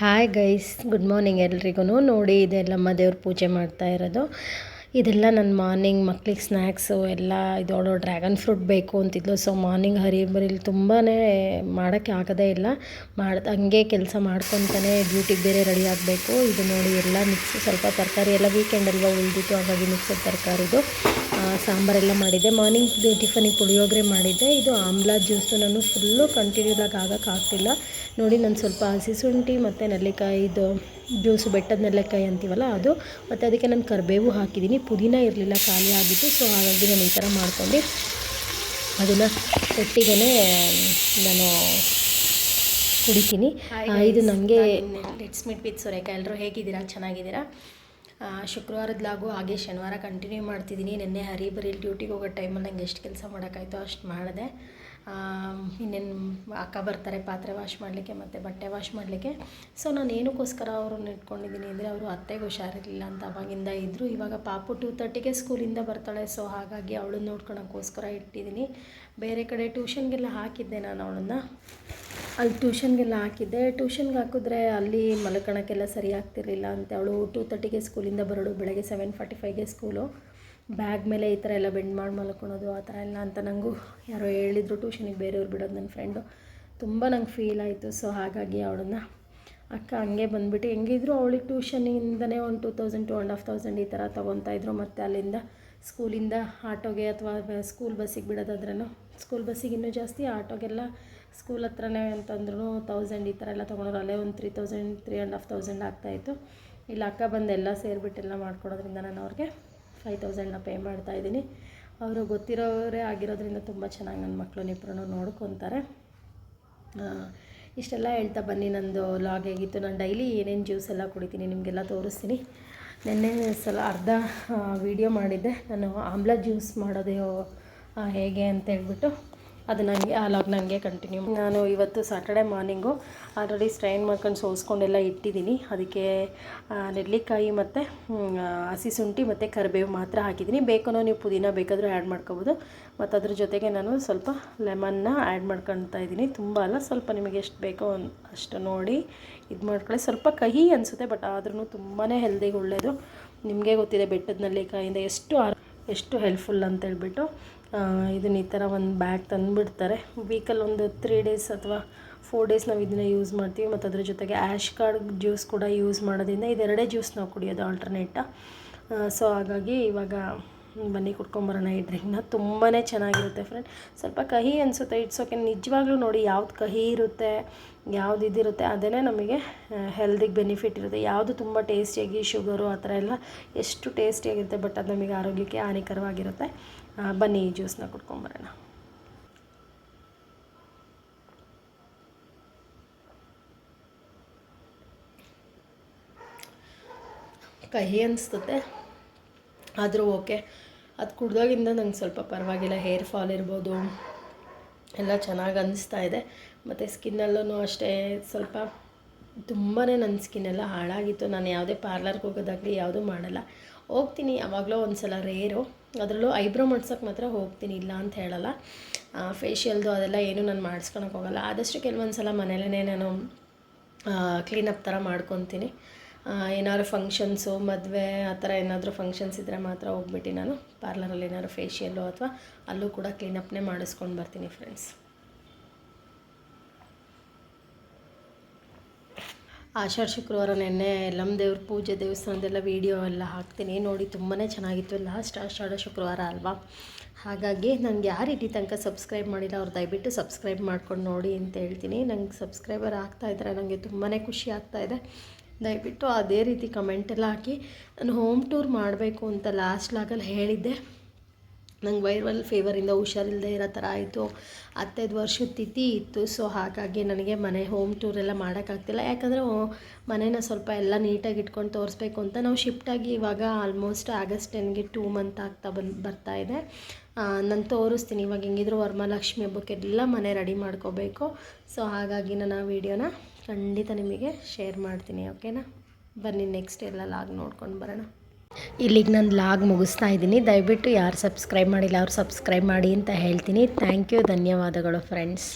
Hi guys good morning ಎಲ್ರಿಗೂ ನೋಡಿ ಇದೆಲ್ಲಮ್ಮ ದೇವ್ರ ಪೂಜೆ ಮಾಡ್ತಾ ಇರೋದು. ಇದೆಲ್ಲ ನನ್ನ ಮಾರ್ನಿಂಗ್ ಮಕ್ಳಿಗೆ ಸ್ನ್ಯಾಕ್ಸು ಎಲ್ಲ ಇದೋಳು ಡ್ರ್ಯಾಗನ್ ಫ್ರೂಟ್ ಬೇಕು ಅಂತಿದ್ಲು. ಸೊ ಮಾರ್ನಿಂಗ್ ಹರಿಬರಿಲಿ ತುಂಬಾ ಮಾಡೋಕ್ಕೆ ಆಗೋದೇ ಇಲ್ಲ. ಮಾಡ್, ಹಂಗೆ ಕೆಲಸ ಮಾಡ್ಕೊತಾನೆ ಡ್ಯೂಟಿಗೆ ಬೇರೆ ರೆಡಿ ಆಗಬೇಕು. ಇದು ನೋಡಿ ಎಲ್ಲ ಮಿಕ್ಸ್ ಸ್ವಲ್ಪ ತರಕಾರಿ ಎಲ್ಲ ವೀಕೆಂಡಲ್ವ ಉಳಿದಿತ್ತು, ಹಾಗಾಗಿ ಮಿಕ್ಸಡ್ ತರಕಾರಿದು. ಸಾಂಬಾರೆಲ್ಲ ಮಾಡಿದ್ದೆ. ಮಾರ್ನಿಂಗ್ ಟಿಫನಿಗೆ ಪುಳಿಯೋಗರೆ ಮಾಡಿದ್ದೆ. ಇದು ಆಮ್ಲಾ ಜ್ಯೂಸು ನಾನು ಫುಲ್ಲು ಕಂಟಿನ್ಯೂಲಾಗಿ ಆಗೋಕ್ಕಾಗ್ತಿಲ್ಲ ನೋಡಿ ನಾನು ಸ್ವಲ್ಪ ಹಸಿ ಶುಂಠಿ ಮತ್ತು ನೆಲ್ಲಿಕಾಯಿದು ಜ್ಯೂಸು ಬೆಟ್ಟದ ನೆಲ್ಲಿಕಾಯಿ ಅಂತೀವಲ್ಲ ಅದು ಮತ್ತು ಅದಕ್ಕೆ ನಾನು ಕರಿಬೇವು ಹಾಕಿದ್ದೀನಿ. ಪುದೀನ ಇರಲಿಲ್ಲ ಖಾಲಿ ಆಗಿತ್ತು ಸೊ ಹಾಗಾಗಿ ನಾನು ಈ ಥರ ಮಾಡ್ಕೊಂಡು. ಅದನ್ನು ಒಟ್ಟಿಗೆ ನಾನು ಕುಡಿತೀನಿ. ಇದು ನನಗೆ ಲೆಟ್ಸ್ ಮಿಟ್ ವಿತ್ ಸುರೇಖಾ ಎಲ್ಲರೂ ಹೇಗಿದ್ದೀರಾ? ಚೆನ್ನಾಗಿದ್ದೀರಾ? ಶುಕ್ರವಾರದ ಲಾಗು ಹಾಗೆ ಶನಿವಾರ ಕಂಟಿನ್ಯೂ ಮಾಡ್ತಿದ್ದೀನಿ ನಿನ್ನೆ ಹರಿಬರಿ ಡ್ಯೂಟಿಗೆ ಹೋಗೋ ಟೈಮಲ್ಲಿ ನಂಗೆ ಎಷ್ಟು ಕೆಲಸ ಮಾಡೋಕ್ಕಾಯ್ತೋ ಅಷ್ಟು ಮಾಡಿದೆ. ಇನ್ನೇನು ಅಕ್ಕ ಬರ್ತಾರೆ, ಪಾತ್ರೆ ವಾಶ್ ಮಾಡಲಿಕ್ಕೆ ಮತ್ತು ಬಟ್ಟೆ ವಾಶ್ ಮಾಡಲಿಕ್ಕೆ. ಸೊ ನಾನು ಏನಕ್ಕೋಸ್ಕರ ಅವ್ರನ್ನ ಇಟ್ಕೊಂಡಿದ್ದೀನಿ ಅಂದರೆ ಅವರು ಅತ್ತೆಗೆ ಹುಷಾರಿರಲಿಲ್ಲ ಅಂತ ಅವಾಗಿಂದ ಇದ್ದರು ಇವಾಗ ಪಾಪು ಟೂ ತರ್ಟಿಗೆ ಸ್ಕೂಲಿಂದ ಬರ್ತಾಳೆ. ಸೊ ಹಾಗಾಗಿ ಅವಳನ್ನ ನೋಡ್ಕೊಳಕ್ಕೋಸ್ಕರ ಇಟ್ಟಿದ್ದೀನಿ ಬೇರೆ ಕಡೆ ಟ್ಯೂಷನ್ಗೆಲ್ಲ ಹಾಕಿದ್ದೆ ನಾನು ಅವಳನ್ನು. ಅಲ್ಲಿ ಟ್ಯೂಷನ್ಗೆಲ್ಲ ಹಾಕಿದ್ದೆ. ಟ್ಯೂಷನ್ಗೆ ಹಾಕಿದ್ರೆ ಅಲ್ಲಿ ಮಲ್ಕೊಳಕ್ಕೆಲ್ಲ ಸರಿ ಆಗ್ತಿರ್ಲಿಲ್ಲ ಅಂತ. ಅವಳು ಟೂ ತರ್ಟಿಗೆ ಸ್ಕೂಲಿಂದ ಬರೋಳು, ಬೆಳಗ್ಗೆ ಸೆವೆನ್ ಫಾರ್ಟಿ ಫೈವ್ಗೆ ಸ್ಕೂಲು. ಬ್ಯಾಗ್ ಮೇಲೆ ಈ ಥರ ಎಲ್ಲ ಬೆಂಡ್ ಮಾಡಿ ಮಲ್ಕೊಳೋದು, ಆ ಥರ ಎಲ್ಲ ಅಂತ ನನಗೂ ಯಾರೋ ಹೇಳಿದ್ರು. ಟ್ಯೂಷನಿಗೆ ಬೇರೆಯವ್ರು ಬಿಡೋದು ನನ್ನ ಫ್ರೆಂಡು. ತುಂಬ ನಂಗೆ ಫೀಲ್ ಆಯಿತು. ಸೊ ಹಾಗಾಗಿ ಅವಳನ್ನ ಅಕ್ಕ ಹಂಗೆ ಬಂದುಬಿಟ್ಟು ಹೆಂಗಿದ್ರು ಅವಳಿಗೆ ಟ್ಯೂಷನಿಂದನೇ ಒಂದು two thousand, two and half thousand ಈ ಥರ ತೊಗೊತಾಯಿದ್ರು ಮತ್ತು ಅಲ್ಲಿಂದ ಸ್ಕೂಲಿಂದ ಆಟೋಗೆ ಅಥವಾ ಸ್ಕೂಲ್ ಬಸ್ಸಿಗೆ ಬಿಡೋದಾದ್ರೂ, ಸ್ಕೂಲ್ ಬಸ್ಸಿಗೆ ಇನ್ನೂ ಜಾಸ್ತಿ ಆಟೋಗೆಲ್ಲ ಸ್ಕೂಲ್ ಹತ್ರನೇ ಅಂತಂದ್ರೂ ತೌಸಂಡ್ ಈ ಥರ ಎಲ್ಲ ತೊಗೊಂಡ್ರು ಅಲ್ಲೇ ಒಂದು three thousand three and half thousand ಆಗ್ತಾಯಿತ್ತು ಇಲ್ಲಿ ಅಕ್ಕ ಬಂದು ಎಲ್ಲ ಸೇರಿಬಿಟ್ಟೆಲ್ಲ ಮಾಡ್ಕೊಡೋದ್ರಿಂದ ನಾನು ಅವ್ರಿಗೆ ಫೈವ್ ತೌಸಂಡ್ನ ಪೇ ಮಾಡ್ತಾಯಿದ್ದೀನಿ ಅವರು ಗೊತ್ತಿರೋರೇ ಆಗಿರೋದ್ರಿಂದ ತುಂಬ ಚೆನ್ನಾಗಿ ನನ್ನ ಮಕ್ಕಳು ಇಬ್ಬರೂ ನೋಡ್ಕೊತಾರೆ. ಇಷ್ಟೆಲ್ಲ ಹೇಳ್ತಾ ಬನ್ನಿ. ನಂದು ಲಾಗ್ ಆಗಿತ್ತು ನಾನು ಡೈಲಿ ಏನೇನು ಜ್ಯೂಸ್ ಎಲ್ಲ ಕುಡಿತೀನಿ ನಿಮಗೆಲ್ಲ ತೋರಿಸ್ತೀನಿ. ನಿನ್ನೆ ಸಲ ಅರ್ಧ ವಿಡಿಯೋ ಮಾಡಿದ್ದೆ. ನಾನು ಆಮ್ಲ ಜ್ಯೂಸ್ ಮಾಡೋದೇ ಹೇಗೆ ಅಂತ ಹೇಳ್ಬಿಟ್ಟು. ಅದು ನನಗೆ, ಆ ಲಾಗ್ ನನಗೆ ಕಂಟಿನ್ಯೂ ನಾನು ಇವತ್ತು ಸಾಟರ್ಡೆ ಮಾರ್ನಿಂಗು ಆಲ್ರೆಡಿ ಸ್ಟ್ರೈನ್ ಮಾಡ್ಕೊಂಡು ಸೋಸ್ಕೊಂಡೆಲ್ಲ ಇಟ್ಟಿದ್ದೀನಿ. ಅದಕ್ಕೆ ನೆಲ್ಲಿಕಾಯಿ ಮತ್ತು ಹಸಿ ಶುಂಠಿ ಮತ್ತು ಕರಿಬೇವು ಮಾತ್ರ ಹಾಕಿದ್ದೀನಿ. ಬೇಕೋ ನೀವು ಪುದೀನ ಬೇಕಾದರೂ ಆ್ಯಡ್ ಮಾಡ್ಕೋಬೋದು. ಮತ್ತು ಅದ್ರ ಜೊತೆಗೆ ನಾನು ಸ್ವಲ್ಪ ಲೆಮನ್ನ ಆ್ಯಡ್ ಮಾಡ್ಕೊಳ್ತಾ ಇದ್ದೀನಿ. ತುಂಬ ಅಲ್ಲ, ಸ್ವಲ್ಪ ನಿಮಗೆ ಎಷ್ಟು ಬೇಕೋ ಅಷ್ಟು ನೋಡಿ ಇದು ಮಾಡ್ಕೊಳ್ಳಿ. ಸ್ವಲ್ಪ ಕಹಿ ಅನಿಸುತ್ತೆ ಬಟ್ ಆದ್ರೂ ತುಂಬಾ ಹೆಲ್ದಿಗೆ ಒಳ್ಳೆಯದು ನಿಮಗೆ ಗೊತ್ತಿದೆ ಬೆಟ್ಟದ ನೆಲ್ಲಿಕಾಯಿಂದ ಎಷ್ಟು ಎಷ್ಟು ಹೆಲ್ಪ್ಫುಲ್ ಅಂತೇಳ್ಬಿಟ್ಟು ಇದನ್ನ ಈ ಥರ ಒಂದು ಬ್ಯಾಗ್ ತಂದುಬಿಡ್ತಾರೆ. ವೀಕಲ್ಲಿ ಒಂದು ತ್ರೀ ಡೇಸ್ ಅಥವಾ ಫೋರ್ ಡೇಸ್ ನಾವು ಇದನ್ನ ಯೂಸ್ ಮಾಡ್ತೀವಿ. ಮತ್ತು ಅದ್ರ ಜೊತೆಗೆ ಆ್ಯಶ್ ಕಾರ್ಡ್ ಜ್ಯೂಸ್ ಕೂಡ ಯೂಸ್ ಮಾಡೋದ್ರಿಂದ ಇದೆರಡೇ ಜ್ಯೂಸ್ ನಾವು ಕುಡಿಯೋದು ಆಲ್ಟರ್ನೇಟ ಸೊ ಹಾಗಾಗಿ ಇವಾಗ ಬನ್ನಿ ಕುಟ್ಕೊಂಬರೋಣ ಈ ಡ್ರಿಂಕ್ನ ತುಂಬಾ ಚೆನ್ನಾಗಿರುತ್ತೆ ಫ್ರೆಂಡ್ ಸ್ವಲ್ಪ ಕಹಿ ಅನಿಸುತ್ತೆ. ಇಟ್ಸ್ ಓಕೆ ನಿಜವಾಗ್ಲೂ ನೋಡಿ ಯಾವ್ದು ಕಹಿ ಇರುತ್ತೆ, ಯಾವ್ದು ಇದಿರುತ್ತೆ ಅದೇ ನಮಗೆ ಹೆಲ್ದಿಗೆ ಬೆನಿಫಿಟ್ ಇರುತ್ತೆ. ಯಾವುದು ತುಂಬ ಟೇಸ್ಟಿಯಾಗಿ ಶುಗರು ಆ ಥರ ಎಲ್ಲ ಎಷ್ಟು ಟೇಸ್ಟಿಯಾಗಿರುತ್ತೆ ಬಟ್ ಅದು ನಮಗೆ ಆರೋಗ್ಯಕ್ಕೆ ಹಾನಿಕರವಾಗಿರುತ್ತೆ. ಬನ್ನಿ ಜ್ಯೂಸನ್ನ ಜ್ಯೂಸ್ನ ಕುಡ್ಕೊಂಬರೋಣ ಕಹಿ ಅನಿಸ್ತದೆ ಆದರೂ ಓಕೆ. ಅದು ಕುಡ್ದಾಗಿಂದ ನಂಗೆ ಸ್ವಲ್ಪ ಪರವಾಗಿಲ್ಲ. ಹೇರ್ ಫಾಲ್ ಇರ್ಬೋದು. ಎಲ್ಲ ಚೆನ್ನಾಗಿ ಅನ್ನಿಸ್ತಾ ಇದೆ. ಮತ್ತು ಸ್ಕಿನ್ನಲ್ಲೂ ಅಷ್ಟೇ ಸ್ವಲ್ಪ ತುಂಬಾ ನನ್ನ ಸ್ಕಿನ್ನೆಲ್ಲ ಹಾಳಾಗಿತ್ತು. ನಾನು ಯಾವುದೇ ಪಾರ್ಲರ್ಗೆ ಹೋಗೋದಾಗಲಿ ಯಾವುದೂ ಮಾಡಲ್ಲ. ಹೋಗ್ತೀನಿ, ಯಾವಾಗಲೋ ಒಂದು ಸಲ ರೇರು. ಅದರಲ್ಲೂ ಐಬ್ರೋ ಮಾಡ್ಸೋಕೆ ಮಾತ್ರ ಹೋಗ್ತೀನಿ, ಇಲ್ಲ ಅಂತ ಹೇಳಲ್ಲ. ಫೇಶಿಯಲ್ದು ಅದೆಲ್ಲ ಏನೂ ನಾನು ಮಾಡಿಸ್ಕೊಳಕ್ಕೆ ಹೋಗಲ್ಲ. ಆದಷ್ಟು ಕೆಲವೊಂದು ಸಲ ಮನೇಲೇ ನಾನು ಕ್ಲೀನಪ್ ಥರ ಮಾಡ್ಕೊತೀನಿ. ಏನಾದ್ರು ಫಂಕ್ಷನ್ಸು ಮದುವೆ, ಆ ಥರ ಏನಾದರೂ ಫಂಕ್ಷನ್ಸ್ ಇದ್ದರೆ ಮಾತ್ರ ಹೋಗ್ಬಿಟ್ಟು ನಾನು ಪಾರ್ಲರಲ್ಲಿ ಏನಾದ್ರು ಫೇಶಿಯಲ್ಲು ಅಥವಾ ಅಲ್ಲೂ ಕೂಡ ಕ್ಲೀನಪ್ನೇ ಮಾಡಿಸ್ಕೊಂಡು ಬರ್ತೀನಿ ಫ್ರೆಂಡ್ಸ್ ಆಷಾಢ ಶುಕ್ರವಾರ ನೆನ್ನೆ ಎಲ್ಲಮ್ಮ ದೇವ್ರ ಪೂಜೆ ದೇವಸ್ಥಾನದೆಲ್ಲ ವೀಡಿಯೋ ಎಲ್ಲ ಹಾಕ್ತೀನಿ. ನೋಡಿ ತುಂಬಾ ಚೆನ್ನಾಗಿತ್ತು ಲಾಸ್ಟ್ ಆಷಾಢ ಶುಕ್ರವಾರ ಅಲ್ವಾ? ಹಾಗಾಗಿ ನನಗೆ ಯಾರು ರೀತಿ ತನಕ ಸಬ್ಸ್ಕ್ರೈಬ್ ಮಾಡಿಲ್ಲ. ಅವ್ರು ದಯವಿಟ್ಟು ಸಬ್ಸ್ಕ್ರೈಬ್ ಮಾಡ್ಕೊಂಡು ನೋಡಿ ಅಂತ ಹೇಳ್ತೀನಿ. ನಂಗೆ ಸಬ್ಸ್ಕ್ರೈಬರ್ ಆಗ್ತಾಯಿದ್ರೆ ನನಗೆ ತುಂಬಾ ಖುಷಿ ಆಗ್ತಾಯಿದೆ ದಯವಿಟ್ಟು ಅದೇ ರೀತಿ ಕಮೆಂಟೆಲ್ಲ ಹಾಕಿ. ನಾನು ಹೋಮ್ ಟೂರ್ ಮಾಡಬೇಕು ಅಂತ ಲಾಸ್ಟ್ ಲಾಗಲ್ಲಿ ಹೇಳಿದ್ದೆ. ನಂಗೆ ವೈರಲ್ ಫೀವರಿಂದ ಹುಷಾರಿಲ್ಲದೆ ಇರೋ ಥರ ಆಯಿತು. ಹತ್ತೈದು ವರ್ಷದ ತಿಥಿ ಇತ್ತು ಸೊ ಹಾಗಾಗಿ ನನಗೆ ಮನೆ ಹೋಮ್ ಟೂರ್ ಎಲ್ಲ ಮಾಡೋಕ್ಕಾಗ್ತಿಲ್ಲ. ಯಾಕಂದರೆ ಮನೇನ ಸ್ವಲ್ಪ ಎಲ್ಲ ನೀಟಾಗಿ ಇಟ್ಕೊಂಡು ತೋರಿಸ್ಬೇಕು ಅಂತ ನಾವು ಶಿಫ್ಟಾಗಿ ಇವಾಗ ಆಲ್ಮೋಸ್ಟ್ ಆಗಸ್ಟ್ ಟೆನ್ಗೆ ಟೂ ಮಂತ್ ಆಗ್ತಾ ಬಂದು ಬರ್ತಾ ಇದೆ. ನಾನು ತೋರಿಸ್ತೀನಿ, ಇವಾಗ ಹೆಂಗಿದ್ರು ವರಮಹಾಲಕ್ಷ್ಮಿ ಹಬ್ಬಕ್ಕೆಲ್ಲ ಮನೆ ರೆಡಿ ಮಾಡ್ಕೋಬೇಕು. ಸೊ ಹಾಗಾಗಿ ನಾನು ಆ ವಿಡಿಯೋನ ಖಂಡಿತ ನಿಮಗೆ ಶೇರ್ ಮಾಡ್ತೀನಿ ಓಕೆನಾ ಬನ್ನಿ ನೆಕ್ಸ್ಟ್ ಎಲ್ಲ ಲಾಗ್ ನೋಡ್ಕೊಂಡು ಬರೋಣ. ಇಲ್ಲಿಗೆ ನಾನು ಲಾಗ್ ಮುಗಿಸ್ತಾ ಇದ್ದೀನಿ. ದಯವಿಟ್ಟು ಯಾರು ಸಬ್ಸ್ಕ್ರೈಬ್ ಮಾಡಿಲ್ಲ ಅವ್ರು ಸಬ್ಸ್ಕ್ರೈಬ್ ಮಾಡಿ ಅಂತ ಹೇಳ್ತೀನಿ. Thank you. ಧನ್ಯವಾದಗಳು ಫ್ರೆಂಡ್ಸ್